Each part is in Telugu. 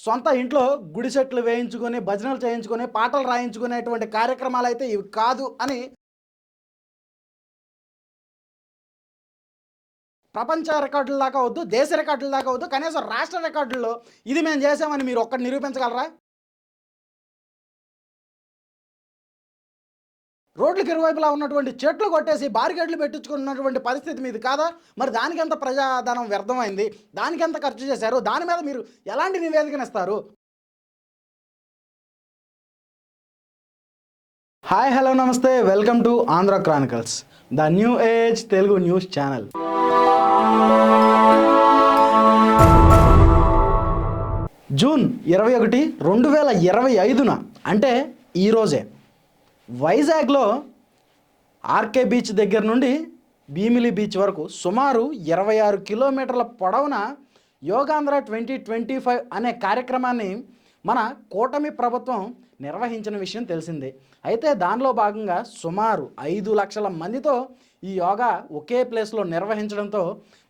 సొంత ఇంట్లో గుడిసెట్లు వేయించుకొని భజనలు చేయించుకొని పాటలు రాయించుకునేటువంటి కార్యక్రమాలు అయితే ఇవి కాదు అని ప్రపంచ రికార్డుల దాకా వద్దు దేశ రికార్డుల దాకా వద్దు కనీసం రాష్ట్ర రికార్డుల్లో ఇది మేము చేసామని మీరు ఒక్కటి నిరూపించగలరా? రోడ్లకు ఇరువైపులా ఉన్నటువంటి చెట్లు కొట్టేసి బారికేడ్లు పెట్టించుకున్నటువంటి పరిస్థితి మీది కాదా? మరి దానికి ఎంత ప్రజాధనం వ్యర్థమైంది? దానికి ఎంత ఖర్చు చేశారు? దాని మీద మీరు ఎలాంటి నివేదికనిస్తారు హాయ్ హలో నమస్తే. Welcome to Andhra chronicles the new age Telugu news channel June ఇరవై ఒకటి రెండు వేల ఇరవై ఐదున అంటే ఈరోజే వైజాగ్లో ఆర్కే బీచ్ దగ్గర నుండి భీమిలి బీచ్ వరకు సుమారు ఇరవై ఆరు కిలోమీటర్ల పొడవున యోగాంధ్ర ట్వంటీ ట్వంటీ ఫైవ్ అనే కార్యక్రమాన్ని మన కూటమి ప్రభుత్వం నిర్వహించిన విషయం తెలిసిందే. అయితే దానిలో భాగంగా సుమారు ఐదు లక్షల మందితో ఈ యోగా ఒకే ప్లేస్లో నిర్వహించడంతో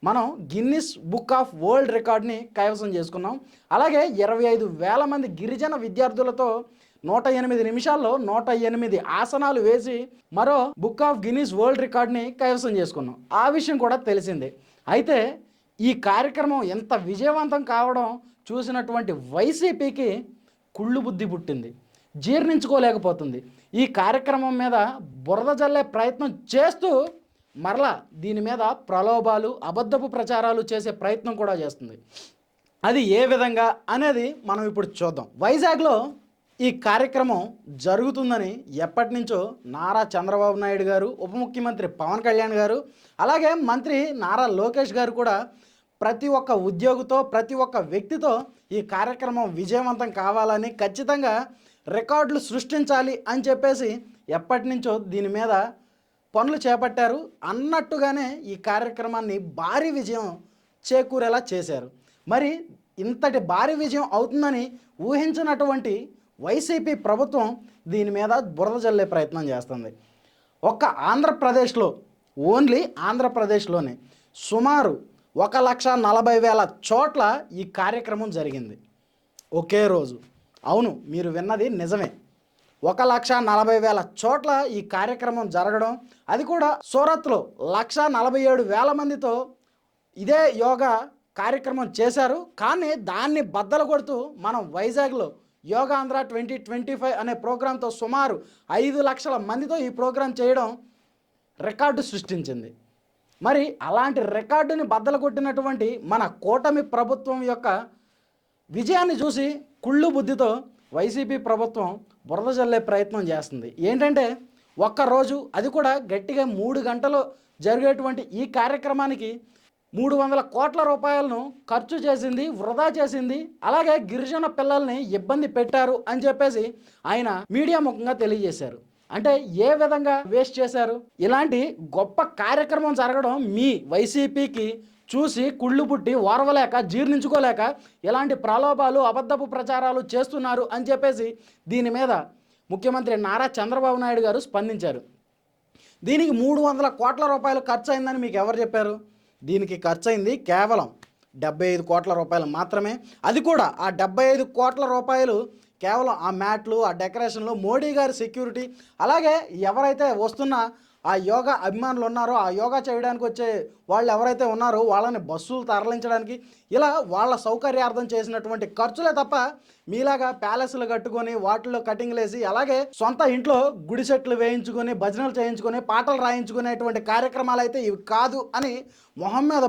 మనం గిన్నిస్ బుక్ ఆఫ్ వరల్డ్ రికార్డ్ని కైవసం చేసుకున్నాం. అలాగే ఇరవై ఐదు వేల మంది గిరిజన విద్యార్థులతో నూట ఎనిమిది నిమిషాల్లో నూట ఎనిమిది ఆసనాలు వేసి మరో బుక్ ఆఫ్ గిన్నీస్ వరల్డ్ రికార్డ్ని కైవసం చేసుకున్నాం. ఆ విషయం కూడా తెలిసిందే. అయితే ఈ కార్యక్రమం ఎంత విజయవంతం కావడం చూసినటువంటి వైసీపీకి కుళ్ళు బుద్ధి పుట్టింది. జీర్ణించుకోలేకపోతుంది. ఈ కార్యక్రమం మీద బురద జల్లే ప్రయత్నం చేస్తూ మరలా దీని మీద ప్రలోభాలు అబద్ధపు ప్రచారాలు చేసే ప్రయత్నం కూడా చేస్తుంది. అది ఏ విధంగా అనేది మనం ఇప్పుడు చూద్దాం. వైజాగ్లో ఈ కార్యక్రమం జరుగుతుందని ఎప్పటి నుంచో నారా చంద్రబాబు నాయుడు గారు ఉప ముఖ్యమంత్రి పవన్ కళ్యాణ్ గారు అలాగే మంత్రి నారా లోకేష్ గారు కూడా ప్రతి ఒక్క ఉద్యోగితో ప్రతి ఒక్క వ్యక్తితో ఈ కార్యక్రమం విజయవంతం కావాలని ఖచ్చితంగా రికార్డులు సృష్టించాలి అని చెప్పేసి ఎప్పటి నుంచో దీని మీద పనులు చేపట్టారు. అన్నట్టుగానే ఈ కార్యక్రమాన్ని భారీ విజయం చేకూరేలా చేశారు. మరి ఇంతటి భారీ విజయం అవుతుందని ఊహించినటువంటి వైసీపీ ప్రభుత్వం దీని మీద బురద జల్లే ప్రయత్నం చేస్తుంది. ఒక్క ఆంధ్రప్రదేశ్లో ఓన్లీ ఆంధ్రప్రదేశ్లోనే సుమారు ఒక లక్ష నలభై వేల చోట్ల ఈ కార్యక్రమం జరిగింది. ఒకే రోజు. అవును మీరు విన్నది నిజమే. ఒక లక్ష నలభై వేల చోట్ల ఈ కార్యక్రమం జరగడం అది కూడా సూరత్లో లక్ష నలభై ఏడు వేల మందితో ఇదే యోగా కార్యక్రమం చేశారు. కానీ దాన్ని బద్దలు కొడుతూ మనం వైజాగ్లో యోగాంధ్ర ట్వంటీ ట్వంటీ ఫైవ్ అనే ప్రోగ్రాంతో సుమారు ఐదు లక్షల మందితో ఈ ప్రోగ్రాం చేయడం రికార్డు సృష్టించింది. మరి అలాంటి రికార్డుని బద్దలు కొట్టినటువంటి మన కూటమి ప్రభుత్వం యొక్క విజయాన్ని చూసి కుళ్ళు బుద్ధితో వైసీపీ ప్రభుత్వం బురద జల్లే ప్రయత్నం చేస్తుంది. ఏంటంటే ఒక్కరోజు అది కూడా గట్టిగా మూడు గంటలు జరిగేటువంటి ఈ కార్యక్రమానికి మూడు వందల కోట్ల రూపాయలను ఖర్చు చేసింది వృధా చేసింది అలాగే గిరిజన పిల్లల్ని ఇబ్బంది పెట్టారు అని చెప్పేసి ఆయన మీడియా ముఖంగా తెలియజేశారు. అంటే ఏ విధంగా వేస్ట్ చేశారు? ఇలాంటి గొప్ప కార్యక్రమం జరగడం మీ వైసీపీకి చూసి కుళ్ళు పుట్టి ఓర్వలేక జీర్ణించుకోలేక ఇలాంటి ప్రలోభాలు అబద్ధపు ప్రచారాలు చేస్తున్నారు అని చెప్పేసి దీని మీద ముఖ్యమంత్రి నారా చంద్రబాబు నాయుడు గారు స్పందించారు. దీనికి మూడు వందల కోట్ల రూపాయలు ఖర్చు అయిందని మీకు ఎవరు చెప్పారు? దీనికి ఖర్చయింది కేవలం డెబ్బై ఐదు కోట్ల రూపాయలు మాత్రమే. అది కూడా ఆ డెబ్బై ఐదు కోట్ల రూపాయలు కేవలం ఆ మ్యాట్లు ఆ డెకరేషన్లు మోడీ గారి సెక్యూరిటీ. అలాగే ఎవరైతే వస్తున్న ఆ యోగా అభిమానులు ఉన్నారో ఆ యోగా చేయడానికి వచ్చే వాళ్ళు ఎవరైతే ఉన్నారో వాళ్ళని బస్సులు తరలించడానికి ఇలా వాళ్ళ సౌకర్యార్థం చేసినటువంటి ఖర్చులే తప్ప మీలాగా ప్యాలెస్లు కట్టుకొని వాటిలో కటింగ్లు వేసి అలాగే సొంత ఇంట్లో గుడిసెట్లు వేయించుకొని భజనలు చేయించుకొని పాటలు రాయించుకునేటువంటి కార్యక్రమాలు అయితే ఇవి కాదు అని మొహం మీద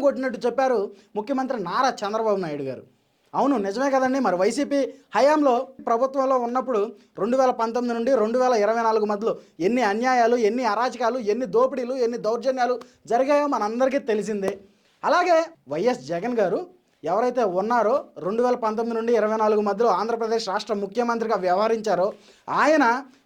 కొట్టినట్టు చెప్పారు ముఖ్యమంత్రి నారా చంద్రబాబు నాయుడు గారు. అవును నిజమే కదండి. మరి వైసీపీ హయాంలో ప్రభుత్వంలో ఉన్నప్పుడు రెండు వేల పంతొమ్మిది నుండి రెండు వేల ఇరవై నాలుగు మధ్యలో ఎన్ని అన్యాయాలు ఎన్ని అరాచకాలు ఎన్ని దోపిడీలు ఎన్ని దౌర్జన్యాలు జరిగాయో మనందరికీ తెలిసిందే. అలాగే వైఎస్ జగన్ గారు ఎవరైతే ఉన్నారో రెండు వేల పంతొమ్మిది నుండి ఇరవై నాలుగు మధ్యలో ఆంధ్రప్రదేశ్ రాష్ట్ర ముఖ్యమంత్రిగా వ్యవహరించారో ఆయన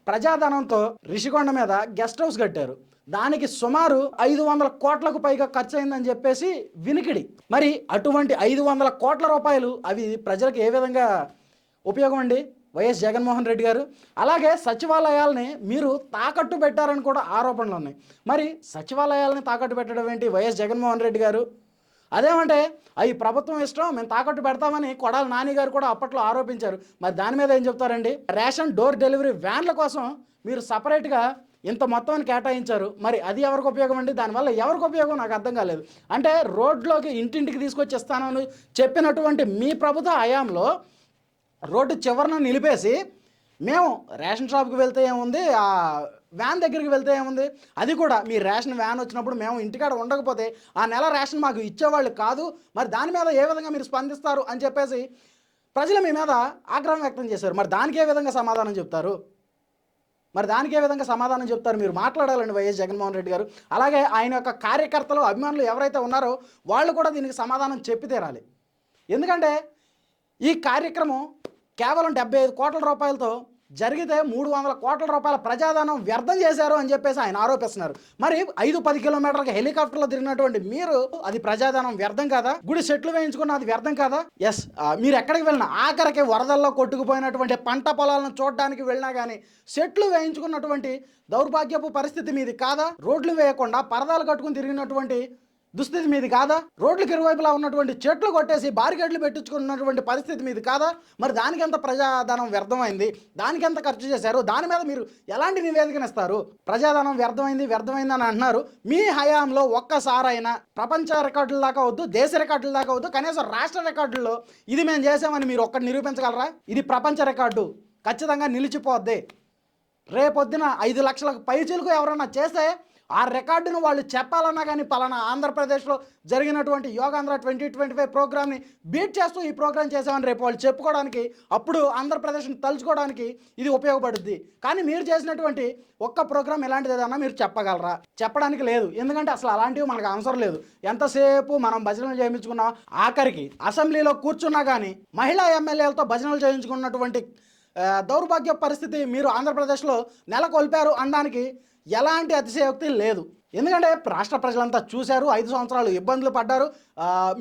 ప్రజాధనంతో రిషికొండ మీద గెస్ట్ హౌస్ కట్టారు. దానికి సుమారు ఐదు వందల కోట్లకు పైగా ఖర్చు అయిందని చెప్పేసి వినికిడి. మరి అటువంటి ఐదు వందల కోట్ల రూపాయలు అవి ప్రజలకు ఏ విధంగా ఉపయోగం అండి? వైఎస్ జగన్మోహన్ రెడ్డి గారు. అలాగే సచివాలయాల్ని మీరు తాకట్టు పెట్టారని కూడా ఆరోపణలు ఉన్నాయి. మరి సచివాలయాలని తాకట్టు పెట్టడం ఏంటి? వైఎస్ జగన్మోహన్ రెడ్డి గారు? అదేమంటే అవి ప్రభుత్వం ఇష్టం మేము తాకట్టు పెడతామని కొడాలి నాని గారు కూడా అప్పట్లో ఆరోపించారు. మరి దాని మీద ఏం చెప్తారండి? రేషన్ డోర్ డెలివరీ వ్యాన్ల కోసం మీరు సపరేట్గా ఇంత మొత్తాన్ని కేటాయించారు. మరి అది ఎవరికి ఉపయోగం అండి? దానివల్ల ఎవరికి ఉపయోగం? నాకు అర్థం కాలేదు. అంటే రోడ్లోకి ఇంటింటికి తీసుకొచ్చి ఇస్తానని చెప్పినటువంటి మీ ప్రభుత్వ హయాంలో రోడ్డు చివరన నిలిపేసి మేము రేషన్ షాప్కి వెళ్తే ఏముంది? వ్యాన్ దగ్గరికి వెళ్తే ఏముంది? అది కూడా మీ రేషన్ వ్యాన్ వచ్చినప్పుడు మేము ఇంటికాడ ఉండకపోతే ఆ నెల రేషన్ మాకు ఇచ్చేవాళ్ళు కాదు. మరి దాని మీద ఏ విధంగా మీరు స్పందిస్తారు అని చెప్పేసి ప్రజలు మీ మీద ఆగ్రహం వ్యక్తం చేశారు. మరి దానికి ఏ విధంగా సమాధానం చెప్తారు? మరి దానికి ఏ విధంగా సమాధానం చెప్తారు? మీరు మాట్లాడాలండి వైఎస్ జగన్మోహన్ రెడ్డి గారు. అలాగే ఆయన యొక్క కార్యకర్తలు అభిమానులు ఎవరైతే ఉన్నారో వాళ్ళు కూడా దీనికి సమాధానం చెప్పి తీరాలి. ఎందుకంటే ఈ కార్యక్రమం కేవలం డెబ్బై ఐదు కోట్ల రూపాయలతో జరిగితే మూడు వందల కోట్ల రూపాయల ప్రజాధనం వ్యర్థం చేశారు అని చెప్పేసి ఆయన ఆరోపిస్తున్నారు. మరి ఐదు పది కిలోమీటర్లకు హెలికాప్టర్లో తిరిగినటువంటి మీరు అది ప్రజాధనం వ్యర్థం కాదా? గుడి సెట్లు వేయించుకున్న అది వ్యర్థం కాదా? ఎస్ మీరు ఎక్కడికి వెళ్ళినా ఆఖరికి వరదల్లో కొట్టుకుపోయినటువంటి పంట పొలాలను చూడడానికి వెళ్ళినా కానీ సెట్లు వేయించుకున్నటువంటి దౌర్భాగ్యపు పరిస్థితి మీది కాదా? రోడ్లు వేయకుండా పరదాలు కట్టుకుని తిరిగినటువంటి దుస్థితి మీది కాదా? రోడ్లకు ఇరువైపులా ఉన్నటువంటి చెట్లు కొట్టేసి బారికేడ్లు పెట్టించుకున్నటువంటి పరిస్థితి మీది కాదా? మరి దానికి ఎంత ప్రజాధనం వ్యర్థమైంది? దానికి ఎంత ఖర్చు చేశారు? దాని మీద మీరు ఎలాంటి నివేదికనిస్తారు ప్రజాధనం వ్యర్థమైంది వ్యర్థమైంది అని అంటున్నారు. మీ హయాంలో ఒక్కసారైనా ప్రపంచ రికార్డుల దాకా వద్దు దేశ రికార్డుల దాకా వద్దు కనీసం రాష్ట్ర రికార్డుల్లో ఇది మేము చేసామని మీరు ఒక్కటి నిరూపించగలరా? ఇది ప్రపంచ రికార్డు. ఖచ్చితంగా నిలిచిపోద్ది. రేపొద్దున ఐదు లక్షలకు పైచీలకు ఎవరన్నా చేస్తే ఆ రికార్డును వాళ్ళు చెప్పాలన్నా కానీ పలానా ఆంధ్రప్రదేశ్లో జరిగినటువంటి యోగాంధ్ర ట్వంటీ ట్వంటీ ఫైవ్ ప్రోగ్రామ్ని బీట్ చేస్తూ ఈ ప్రోగ్రామ్ చేసామని రేపు వాళ్ళు చెప్పుకోవడానికి అప్పుడు ఆంధ్రప్రదేశ్ని తలుచుకోవడానికి ఇది ఉపయోగపడుద్ది. కానీ మీరు చేసినటువంటి ఒక్క ప్రోగ్రామ్ ఎలాంటిది ఏదన్నా మీరు చెప్పగలరా? చెప్పడానికి లేదు. ఎందుకంటే అసలు అలాంటివి మనకు అవసరం లేదు. ఎంతసేపు మనం భజనలు చేయించుకున్నాం? ఆఖరికి అసెంబ్లీలో కూర్చున్నా కానీ మహిళా ఎమ్మెల్యేలతో భజనలు చేయించుకున్నటువంటి దౌర్భాగ్య పరిస్థితి మీరు ఆంధ్రప్రదేశ్లో నెలకొల్పారు అనడానికి ఎలాంటి అతిశయోక్తి లేదు. ఎందుకంటే రాష్ట్ర ప్రజలంతా చూశారు ఐదు సంవత్సరాలు ఇబ్బందులు పడ్డారు.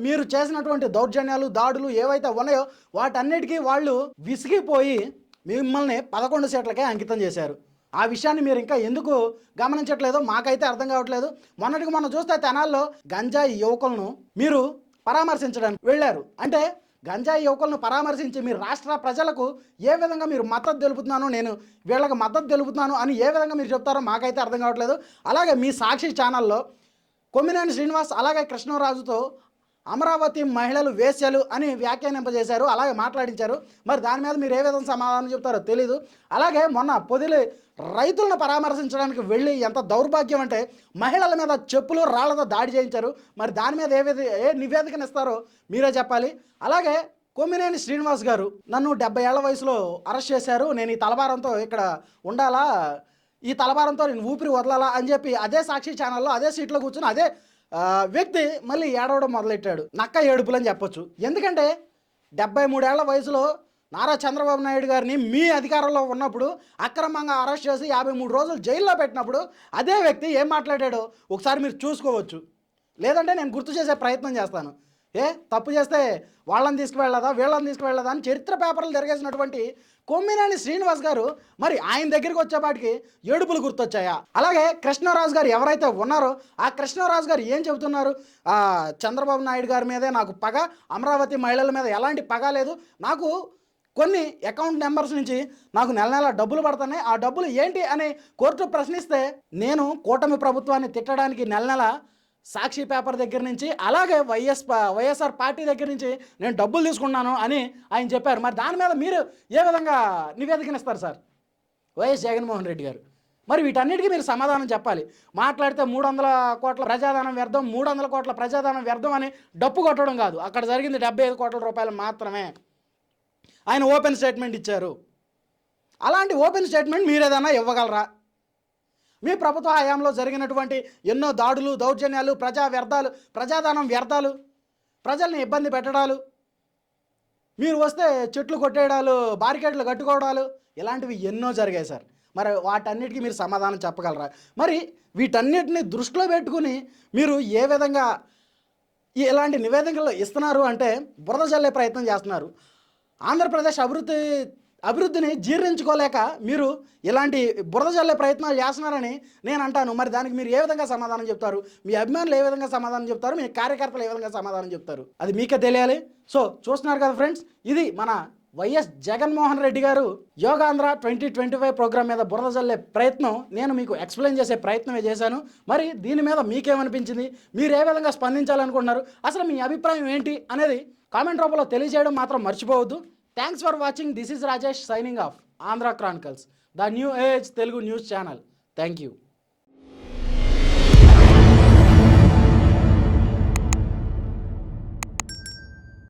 మీరు చేసినటువంటి దౌర్జన్యాలు దాడులు ఏవైతే ఉన్నాయో వాటన్నిటికీ వాళ్ళు విసిగిపోయి మిమ్మల్ని పదకొండు సీట్లకే అంకితం చేశారు. ఆ విషయాన్ని మీరు ఇంకా ఎందుకు గమనించట్లేదో? మాకైతే అర్థం కావట్లేదు. మొన్నటికి మనం చూస్తే తెనాల్లో గంజాయి యువకులను మీరు పరామర్శించడానికి వెళ్ళారు. అంటే గంజాయి యువకులను పరామర్శించి మీరు రాష్ట్ర ప్రజలకు ఏ విధంగా మీరు మద్దతు తెలుపుతున్నాను నేను వీళ్ళకి మద్దతు తెలుపుతున్నాను అని ఏ విధంగా మీరు చెప్తారో మాకైతే అర్థం కావట్లేదు. అలాగే మీ సాక్షి ఛానల్లో కొమ్మినేని శ్రీనివాస్ అలాగే కృష్ణరాజుతో అమరావతి మహిళలు వేశ్యలు అని వ్యాఖ్యానింపజేశారు అలాగే మాట్లాడించారు. మరి దాని మీద మీరు ఏ విధంగా సమాధానం చెప్తారో తెలీదు. అలాగే మొన్న పొదిలి రైతులను పరామర్శించడానికి వెళ్ళి ఎంత దౌర్భాగ్యం అంటే మహిళల మీద చెప్పులు రాళ్ళతో దాడి చేయించారు. మరి దాని మీద ఏ విధ ఏ నివేదికనిస్తారో మీరే చెప్పాలి. అలాగే కొమ్మినేని శ్రీనివాస్ గారు నన్ను డెబ్బై ఏళ్ళ వయసులో అరెస్ట్ చేశారు. నేను ఈ తలభారంతో ఇక్కడ ఉండాలా? ఈ తలభారంతో నేను ఊపిరి వదలాలా అని చెప్పి అదే సాక్షి ఛానల్లో అదే సీట్లో కూర్చుని అదే వ్యక్తి మళ్ళీ ఏడవడం మొదలెట్టాడు. నక్క ఏడుపులు అని చెప్పొచ్చు. ఎందుకంటే డెబ్బై మూడేళ్ళ వయసులో నారా చంద్రబాబు నాయుడు గారిని మీ అధికారంలో ఉన్నప్పుడు అక్రమంగా అరెస్ట్ చేసి యాభై మూడు రోజులు జైల్లో పెట్టినప్పుడు అదే వ్యక్తి ఏం మాట్లాడాడో ఒకసారి మీరు చూసుకోవచ్చు. లేదంటే నేను గుర్తు చేసే ప్రయత్నం చేస్తాను. ఏ? తప్పు చేస్తే వాళ్ళని తీసుకువెళ్ళదా? వీళ్ళని తీసుకువెళ్ళదా? అని చరిత్ర పేపర్లు తిరగేసినటువంటి కొమ్మినేని శ్రీనివాస్ గారు మరి ఆయన దగ్గరికి వచ్చేపాటికి ఏడుపులు గుర్తొచ్చాయా? అలాగే కృష్ణరాజు గారు ఎవరైతే ఉన్నారో ఆ కృష్ణరాజు గారు ఏం చెబుతున్నారు? చంద్రబాబు నాయుడు గారి మీదే నాకు పగ అమరావతి మహిళల మీద ఎలాంటి పగ లేదు. నాకు కొన్ని అకౌంట్ నెంబర్స్ నుంచి నాకు నెల నెల డబ్బులు పడుతున్నాయి. ఆ డబ్బులు ఏంటి అని కోర్టు ప్రశ్నిస్తే నేను కూటమి ప్రభుత్వాన్ని తిట్టడానికి నెల నెల సాక్షి పేపర్ దగ్గర నుంచి అలాగే వైఎస్ వైఎస్ఆర్ పార్టీ దగ్గర నుంచి నేను డబ్బులు తీసుకున్నాను అని ఆయన చెప్పారు. మరి దాని మీద మీరు ఏ విధంగా నివేదికనిస్తారు సార్? వైఎస్ జగన్మోహన్ రెడ్డి గారు. మరి వీటన్నిటికీ మీరు సమాధానం చెప్పాలి. మాట్లాడితే మూడు వందల కోట్ల ప్రజాదానం వ్యర్థం మూడు వందల కోట్ల ప్రజాదానం వ్యర్థం అని డప్పు కొట్టడం కాదు. అక్కడ జరిగింది డెబ్బై ఐదు కోట్ల రూపాయలు మాత్రమే. ఆయన ఓపెన్ స్టేట్మెంట్ ఇచ్చారు. అలాంటి ఓపెన్ స్టేట్మెంట్ మీరు ఏదైనా ఇవ్వగలరా? మీ ప్రభుత్వ హయాంలో జరిగినటువంటి ఎన్నో దాడులు దౌర్జన్యాలు ప్రజా వ్యర్థాలు ప్రజాదానం వ్యర్థాలు ప్రజల్ని ఇబ్బంది పెట్టడాలు మీరు వస్తే చెట్లు కొట్టేయడాలు బారికేడ్లు కట్టుకోవడాలు ఇలాంటివి ఎన్నో జరిగాయి సార్. మరి వాటన్నిటికీ మీరు సమాధానం చెప్పగలరా? మరి వీటన్నిటిని దృష్టిలో పెట్టుకుని మీరు ఏ విధంగా ఇలాంటి నివేదికలు ఇస్తున్నారు అంటే బురద చల్లే ప్రయత్నం చేస్తున్నారు. ఆంధ్రప్రదేశ్ అభివృద్ధి అభివృద్ధిని జీర్ణించుకోలేక మీరు ఇలాంటి బురద జల్లే ప్రయత్నాలు చేస్తున్నారని నేను అంటాను. మరి దానికి మీరు ఏ విధంగా సమాధానం చెప్తారు? మీ అభిమానులు ఏ విధంగా సమాధానం చెప్తారు? మీ కార్యకర్తలు ఏ విధంగా సమాధానం చెప్తారు? అది మీకే తెలియాలి. సో చూస్తున్నారు కదా ఫ్రెండ్స్ ఇది మన YS Jaganmohan Reddy garu Yogandhra twenty twenty five program మీద బురద జల్లే ప్రయత్నం నేను మీకు ఎక్స్ప్లెయిన్ చేసే ప్రయత్నమే చేశాను. మరి దీని మీద మీకేమనిపించింది? మీరు ఏ విధంగా స్పందించాలనుకుంటున్నారు? అసలు మీ అభిప్రాయం ఏంటి? అనేది కామెంట్ రూపంలో తెలియజేయడం మాత్రం మర్చిపోవద్దు. Thanks for watching this is Rajesh signing off Andhra chronicles the new age Telugu news channel thank you